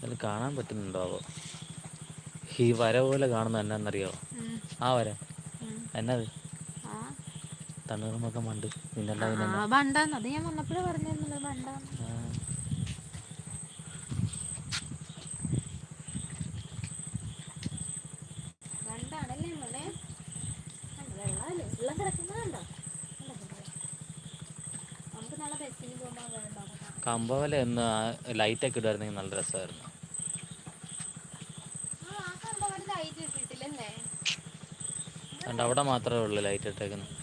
അതിൽ കാണാൻ പറ്റുന്നുണ്ടോ പറ്റുന്നുണ്ടാവോ? ഈ വര പോലെ കാണുന്ന എന്നാന്നറിയോ? ആ വര. എന്നത്? തണ്ണീർമൊക്കെ മണ്ട്. ബണ്ടാന്ന്. അത് ഞാൻ വന്നപ്പോഴേ പറഞ്ഞിരുന്നത് ബണ്ടാന്ന്. ബണ്ടാണല്ലേ മോനെ? വെള്ളം കമ്പവല എന്ന് ലൈറ്റൊക്കെ ഇടുമായിരുന്നെങ്കിൽ നല്ല രസമായിരുന്നു ആ ആ കമ്പവന് ലൈറ്റ് ഇട്ടിട്ടില്ലല്ലേ അതുകൊണ്ട് അവിടെ മാത്രമേ ഉള്ളൂ ലൈറ്റ് ഇട്ടേക്കുന്നത്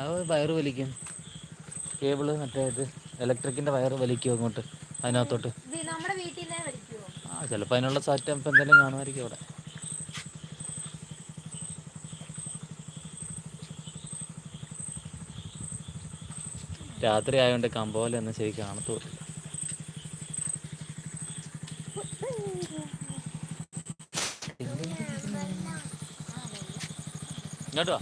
അത് വയറ് വലിക്കും. കേബിൾ മറ്റേ ഇലക്ട്രിക്കിന്റെ വയറ് വലിക്കും അങ്ങോട്ട് അതിനകത്തോട്ട്. നമ്മുടെ വീട്ടിൽ ആ ചിലപ്പോൾ അതിനുള്ള സെറ്റപ്പ് എന്തെങ്കിലും കാണുമായിരിക്കും അവിടെ. രാത്രി ആയതുകൊണ്ട് കമ്പോല ഒന്നും ശരി കാണത്തുമില്ല. ഇങ്ങോട്ട്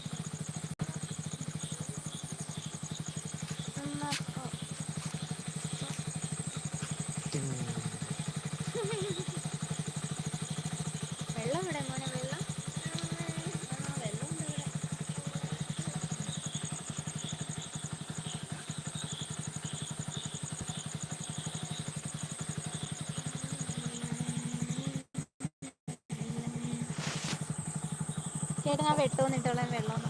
ചേട്ടൻ ആ വെട്ടവും ഇട്ടോളാം വെള്ളം